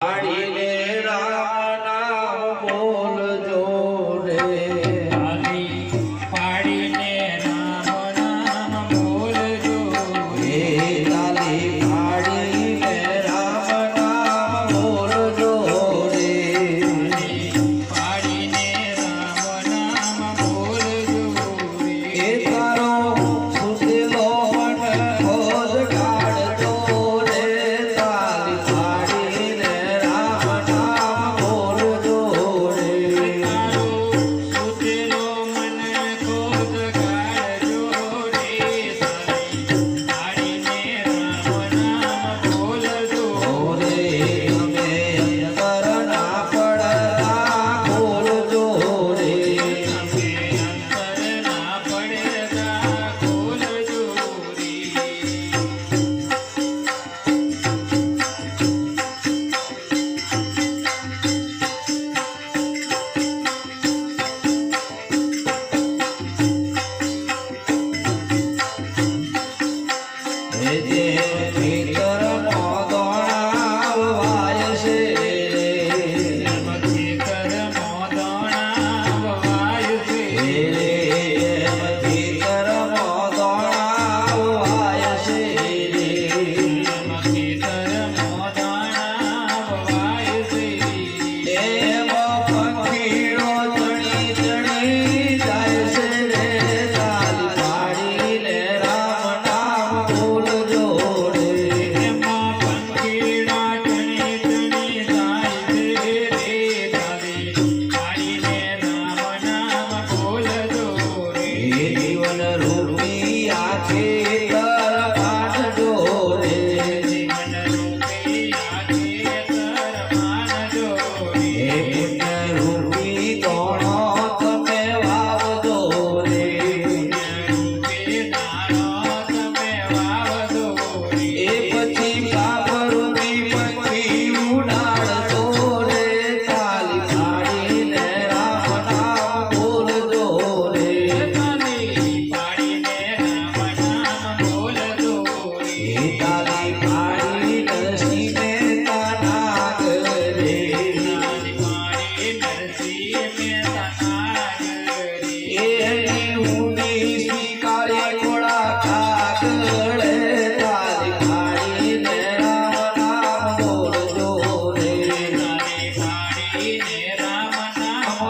Party.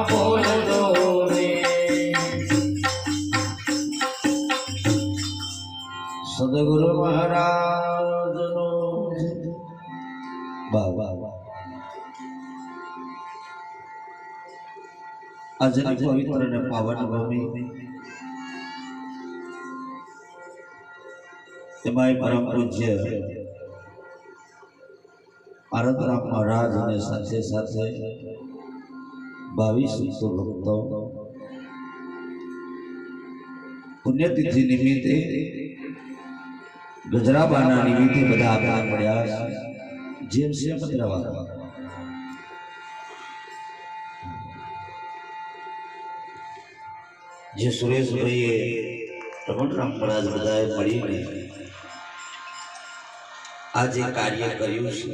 નામ મહારાજ સદગુરુ મહારાજનો વાહ વાહ વાહ આજની પવિત્ર અને પાવન ભૂમિ એમાંય પરમ પૂજ્ય આરતરામ મહારાજ અને સાથે સાથે બાવીસ વિશ્વ ભક્તો પુણ્યતિથિ નિમિત્તે ગજરાબાના નિમિત્તે બધા આપણા મળ્યા છે. જેમ છે પધરાવા જે સુરેશભાઈએ રમણરામ મહારાજ બધાએ મળીને આ જે કાર્ય કર્યું છે